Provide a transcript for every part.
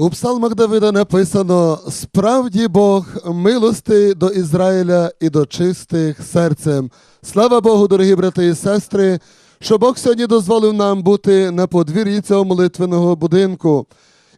У псалмах Давида написано: справді Бог милости до Ізраїля і до чистих серцем. Слава Богу, дорогі брати і сестри, що Бог сьогодні дозволив нам бути на подвір'ї цього молитвеного будинку.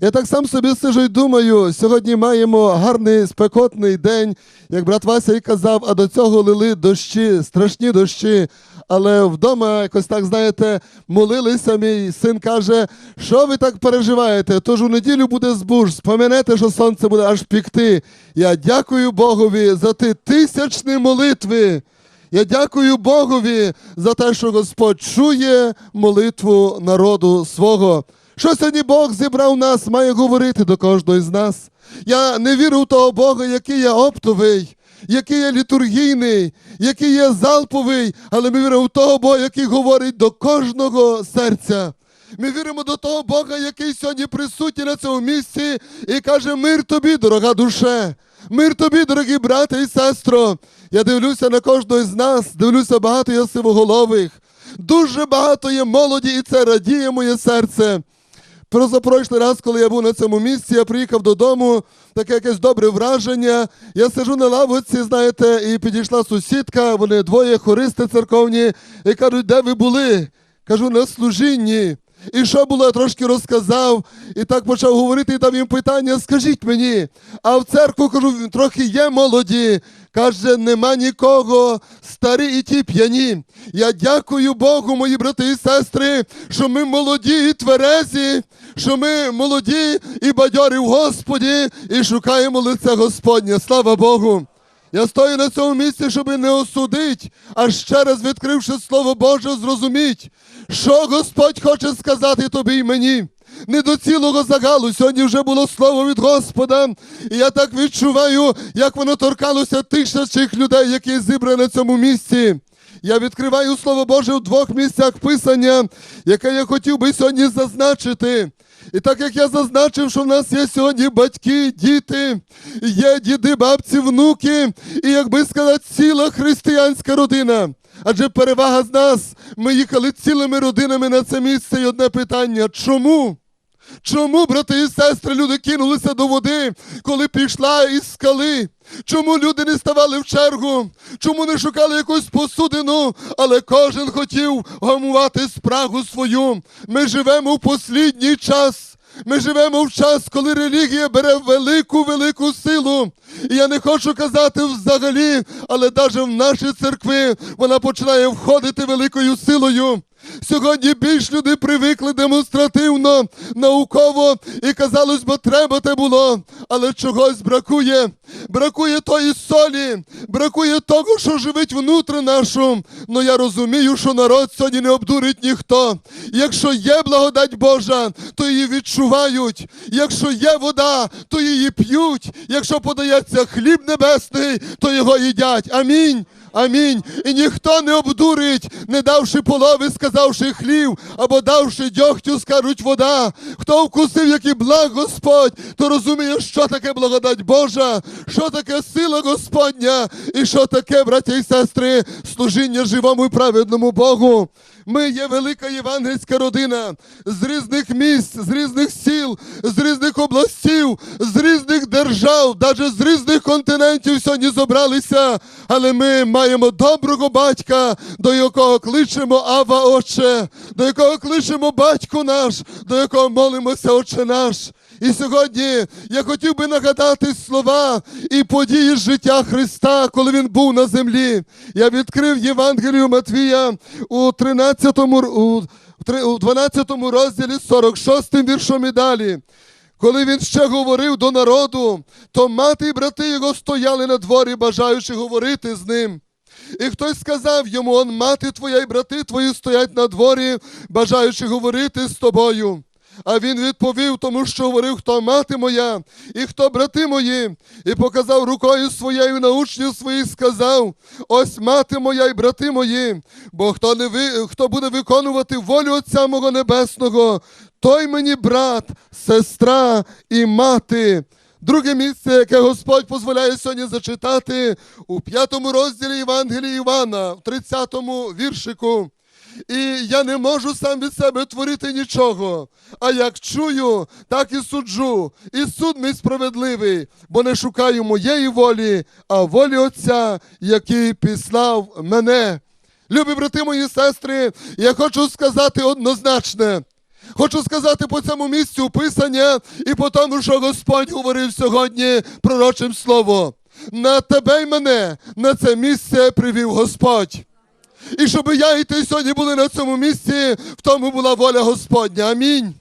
Я так сам собі сижу і думаю, сьогодні маємо гарний спекотний день, як брат Вася і казав, а до цього лили дощі, страшні дощі. Але вдома якось так, знаєте, молилися. Мій син каже, що ви так переживаєте? Тож у неділю буде збуж, споминете, що сонце буде аж пікти. Я дякую Богові за ті тисячні молитви. Я дякую Богові за те, що Господь чує молитву народу свого. Що сьогодні Бог зібрав нас, має говорити до кожного з нас. Я не вірю в того Бога, який є оптовий, який є літургійний, який є залповий, але ми віримо в того Бога, який говорить до кожного серця. Ми віримо до того Бога, який сьогодні присутній на цьому місці і каже: Мир тобі, дорога душе, мир тобі, дорогі брати і сестро. Я дивлюся на кожного з нас, дивлюся багато є сивоголових, дуже багато є молоді, і це радіє моє серце. Позапрошлий раз, коли я був на цьому місці, я приїхав додому, таке якесь добре враження. Я сижу на лавочці, знаєте, і підійшла сусідка, вони двоє хористи церковні, і кажуть, де ви були? Кажу, на служінні. І що було, я трошки розказав, і так почав говорити, і дав їм питання, скажіть мені, а в церкву кажу, трохи є молоді. Каже, нема нікого, старі і ті п'яні. Я дякую Богу, мої брати і сестри, що ми молоді і тверезі, що ми молоді і бадьорі в Господі, і шукаємо лице Господнє. Слава Богу! Я стою на цьому місці, щоб не осудити, а ще раз відкривши Слово Боже, зрозуміть, що Господь хоче сказати тобі і мені. Не до цілого загалу. Сьогодні вже було слово від Господа. І я так відчуваю, як воно торкалося тисячих людей, які зібрані на цьому місці. Я відкриваю Слово Боже в двох місцях Писання, яке я хотів би сьогодні зазначити. І так як я зазначив, що в нас є сьогодні батьки, діти, є діди, бабці, внуки, і, як би ціла християнська родина. Адже перевага з нас, ми їхали цілими родинами на це місце. І одне питання: чому? Чому, брати і сестри, люди кинулися до води, коли пішла із скали? Чому люди не ставали в чергу? Чому не шукали якусь посудину, але кожен хотів гамувати спрагу свою? Ми живемо в послідній час. Ми живемо в час, коли релігія бере велику велику силу. І я не хочу казати взагалі, але навіть в наші церкви вона починає входити великою силою. Сьогодні більш люди привикли демонстративно, науково і казалось би, треба те було, але чогось бракує. Бракує тої солі, бракує того, що живить внутрі нашу. Ну я розумію, що народ сьогодні не обдурить ніхто. Якщо є благодать Божа, то її відчувають. Якщо є вода, то її п'ють. Якщо подається хліб небесний, то його їдять. Амінь. Амінь. І ніхто не обдурить, не давши полови, сказавши хлів, або давши дьогтю, скажуть вода. Хто вкусив, який благ Господь, то розуміє, що таке благодать Божа, що таке сила Господня, і що таке, браття і сестри, служіння живому і праведному Богу. Ми є велика євангельська родина з різних місць, з різних сіл, з різних областів, з різних держав, навіть з різних континентів сьогодні зібралися. Але ми маємо доброго батька, до якого кличемо Ава Отче, до якого кличемо батько наш, до якого молимося, Отче наш. І сьогодні я хотів би нагадати слова і події життя Христа, коли Він був на землі. Я відкрив Євангелію Матвія у 13 у, у 12 розділі 46 віршом і далі. Коли він ще говорив до народу, то мати і брати його стояли на дворі, бажаючи говорити з ним. І хтось сказав йому: он мати твоя і брати твої стоять на дворі, бажаючи говорити з тобою. А він відповів, тому що говорив, хто мати моя і хто брати мої, і показав рукою своєю на учнів своїх, сказав: ось мати моя і брати мої, бо хто не ви, хто буде виконувати волю Отця мого Небесного, той мені брат, сестра і мати. Друге місце, яке Господь дозволяє сьогодні зачитати у п'ятому розділі Євангелії Івана, в 30-му віршику. І я не можу сам від себе творити нічого. А як чую, так і суджу. І суд мій справедливий, бо не шукаю моєї волі, а волі Отця, який післав мене. Любі брати мої сестри, я хочу сказати однозначне. Хочу сказати по цьому місцю Писання і по тому, що Господь говорив сьогодні пророчим словом. На тебе й мене на це місце привів Господь. І щоб я і ти сьогодні були на цьому місці, в тому була воля Господня. Амінь.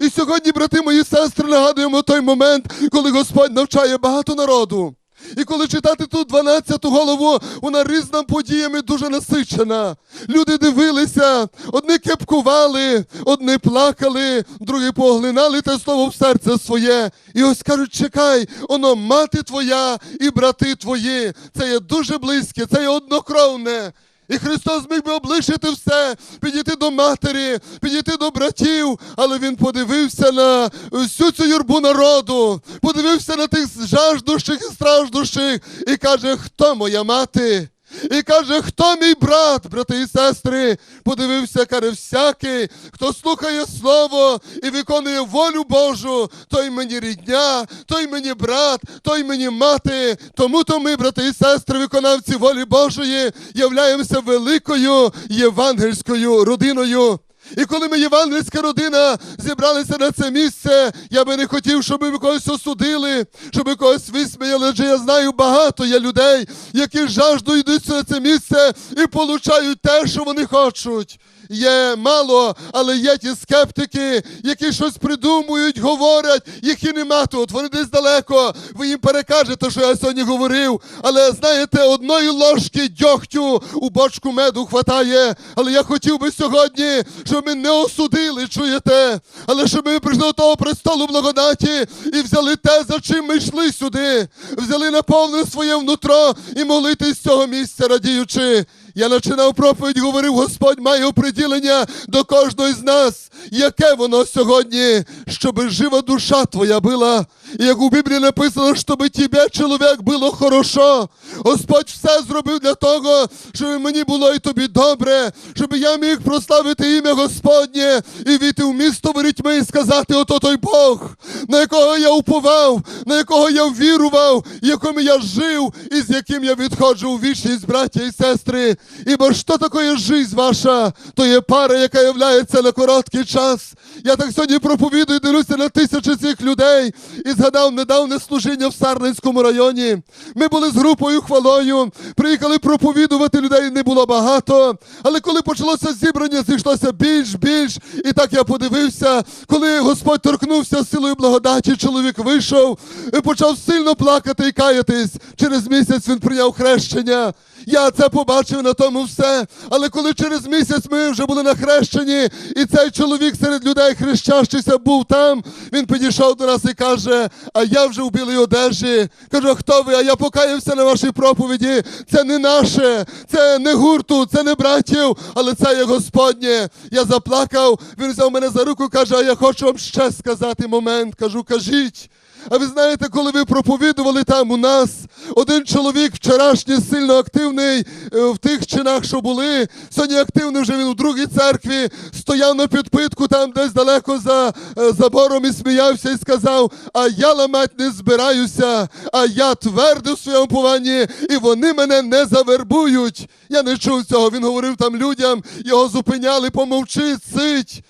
І сьогодні, брати мої сестри, нагадуємо той момент, коли Господь навчає багато народу. І коли читати тут 12 голову, вона різними подіями дуже насичена. Люди дивилися, одні кепкували, одні плакали, другі поглинали те слово в серце своє. І ось кажуть, чекай, оно мати твоя і брати твої. Це є дуже близьке, це є однокровне. І Христос міг би облишити все, підійти до матері, підійти до братів, але Він подивився на всю цю юрбу народу, подивився на тих жаждущих і страждущих і каже, хто моя мати? І каже, хто мій брат, брати і сестри, подивився, каже, всякий, хто слухає слово і виконує волю Божу, той мені рідня, той мені брат, той мені мати. Тому то ми, брати і сестри, виконавці волі Божої, являємося великою євангельською родиною. І коли ми, євангельська родина, зібралися на це місце, я би не хотів, щоб ми когось осудили, щоб ми когось висміяли, адже я знаю багато є людей, які жажду йдуть на це місце і получають те, що вони хочуть. Є мало, але є ті скептики, які щось придумують, говорять, їх і нема тут. Вони десь далеко. Ви їм перекажете, що я сьогодні говорив. Але знаєте, одної ложки дьогтю у бочку меду хватає. Але я хотів би сьогодні, щоб ми не осудили, чуєте, але щоб ми прийшли до того престолу благодаті і взяли те, за чим ми йшли сюди, взяли наповнили своє внутро і молитись з цього місця, радіючи. Я починав проповідь, говорив, Господь має оприділення до кожного з нас, яке воно сьогодні, щоб жива душа твоя була. Як у Біблії написано, щоб тебе, чоловік, було хорошо. Господь все зробив для того, щоб мені було і тобі добре, щоб я міг прославити ім'я Господнє і війти в місто ворітьми і сказати, ото той Бог, на якого я уповав, на якого я вірував, якому я жив і з яким я відходжу у вічність, браття і сестри. Ібо що таке жизнь ваша? То є пара, яка являється на короткий час. Я так сьогодні проповідую, дивлюся на тисячі цих людей і згадав недавне служіння в Сарненському районі. Ми були з групою хвалою, приїхали проповідувати людей не було багато. Але коли почалося зібрання, зійшлося більш, більш. І так я подивився, коли Господь торкнувся силою благодаті, чоловік вийшов і почав сильно плакати і каятись. Через місяць він прийняв хрещення. Я це побачив на тому все. Але коли через місяць ми вже були на хрещенні, і цей чоловік серед людей хрещащийся був там, він підійшов до нас і каже: А я вже в білій одежі. Кажу, хто ви? А я покаявся на вашій проповіді. Це не наше, це не гурту, це не братів, але це є Господнє. Я заплакав, він взяв мене за руку, каже, а я хочу вам ще сказати момент. Кажу, кажіть. А ви знаєте, коли ви проповідували там у нас, один чоловік вчорашній сильно активний е, в тих чинах, що були. Сьогодні активний вже він у другій церкві, стояв на підпитку там десь далеко за е, забором і сміявся і сказав: А я ламать не збираюся, а я твердий в своєму пованні, і вони мене не завербують. Я не чув цього. Він говорив там людям, його зупиняли, помовчи, цить.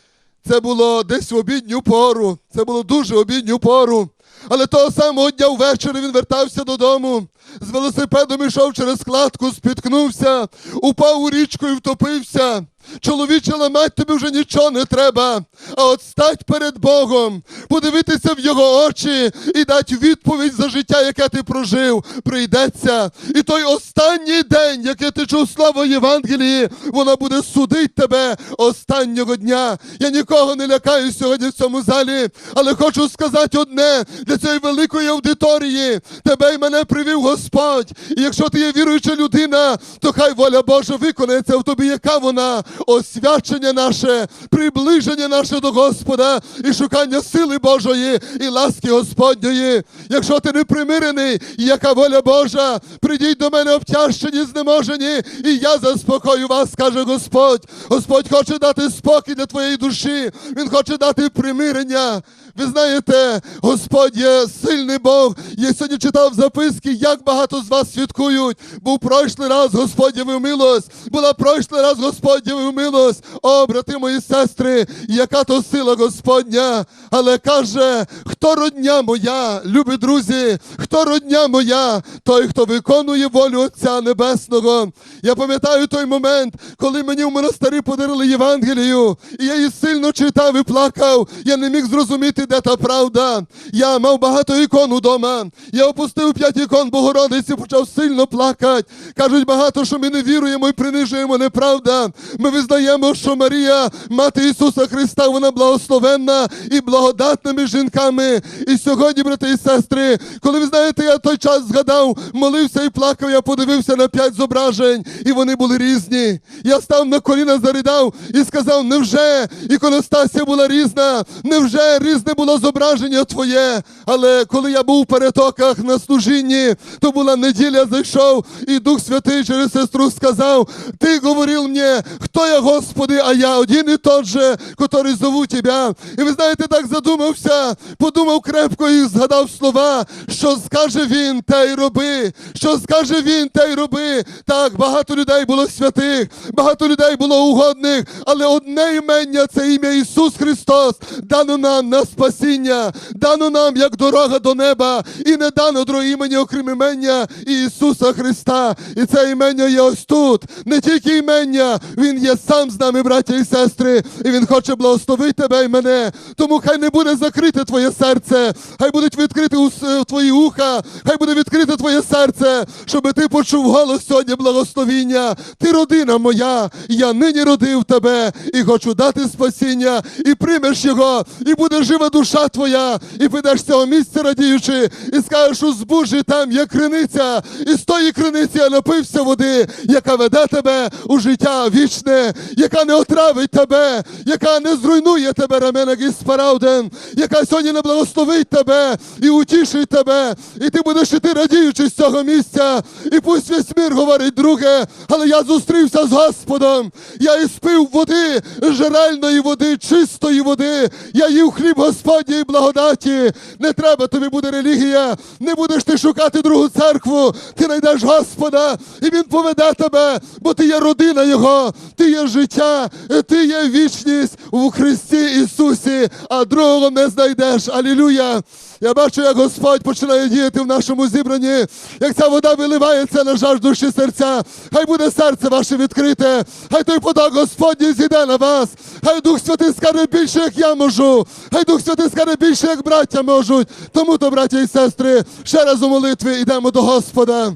Це було десь в обідню пору. Це було дуже обідню пору. Але того самого дня ввечері він вертався додому. З велосипедом йшов через складку, спіткнувся, упав у річку і втопився. Чоловіче, ламать тобі вже нічого не треба, а от стать перед Богом, подивитися в його очі і дати відповідь за життя, яке ти прожив, прийдеться. І той останній день, який ти чув славу Євангелії, вона буде судити тебе останнього дня. Я нікого не лякаю сьогодні в цьому залі, але хочу сказати одне для цієї великої аудиторії. Тебе й мене привів Господь. Господь. І якщо ти є віруюча людина, то хай воля Божа виконається в тобі, яка вона освячення наше, приближення наше до Господа і шукання сили Божої і ласки Господньої. Якщо ти не примирений, яка воля Божа, прийдіть до мене обтяжчені, знеможені, і я заспокою вас, каже Господь. Господь хоче дати спокій для твоєї душі, Він хоче дати примирення. Ви знаєте, Господь є сильний Бог. Я сьогодні читав записки, як багато з вас святкують. Був пройшлий раз Господь явив милость. Була пройшлий раз Господь явив милость. О, брати мої сестри, яка то сила Господня. Але каже, хто родня моя, любі друзі, хто родня моя, той, хто виконує волю Отця Небесного. Я пам'ятаю той момент, коли мені в монастирі подарили Євангелію, і я її сильно читав і плакав. Я не міг зрозуміти, де та правда. Я мав багато ікон удома. Я опустив п'ять ікон Богородиці, почав сильно плакати. Кажуть багато, що ми не віруємо і принижуємо неправда. Ми визнаємо, що Марія, мати Ісуса Христа, вона благословенна і благодатними жінками. І сьогодні, брати і сестри, коли ви знаєте, я той час згадав, молився і плакав, я подивився на п'ять зображень, і вони були різні. Я став на коліна, заридав і сказав: невже іконостасія була різна? Невже різне було зображення твоє? Але коли я був в перетоках на служінні, то була неділя, зайшов, і Дух Святий через сестру сказав: Ти говорив мені, хто я, Господи, а я один і тот же, котрий зову Тебе. І ви знаєте, так задумався, крепко і згадав слова, що скаже він, те й роби. Що скаже він, те й роби. Так, багато людей було святих, багато людей було угодних, але одне імення це ім'я Ісус Христос, дано нам на спасіння, дано нам як дорога до неба, і не дано друге імені, окрім імення Ісуса Христа. І це імення є ось тут. Не тільки імення, Він є сам з нами, браття і сестри, і Він хоче благословити тебе і мене. Тому хай не буде закрите твоє серце, хай будуть відкриті твої уха, хай буде відкрите твоє серце, щоб ти почув голос сьогодні благословіння. Ти родина моя, я нині родив тебе і хочу дати спасіння, і приймеш його, і буде жива душа твоя, і підеш з цього місця радіючи, і скажеш у збужі там є криниця, і з тої криниці я напився води, яка веде тебе у життя вічне, яка не отравить тебе, яка не зруйнує тебе раменок із яка сьогодні не благословить тебе і утішить тебе, і ти будеш іти радіючи з цього місця, і пусть весь мір говорить друге, але я зустрівся з Господом, я і спив води, жерельної води, чистої води, я їв хліб Господній благодаті. Не треба тобі буде релігія, не будеш ти шукати другу церкву, ти знайдеш Господа, і Він поведе тебе, бо ти є родина Його, ти є життя, ти є вічність у Христі Ісусі, а другого не знайдеш. Алілюя! Я бачу, як Господь починає діяти в нашому зібранні, як ця вода виливається на жаж душі серця. Хай буде серце ваше відкрите, хай той поток Господній зійде на вас, хай Дух Святий скаже більше, як я можу, хай Дух Святий скаже більше, як браття можуть. Тому то, браття і сестри, ще раз у молитві йдемо до Господа.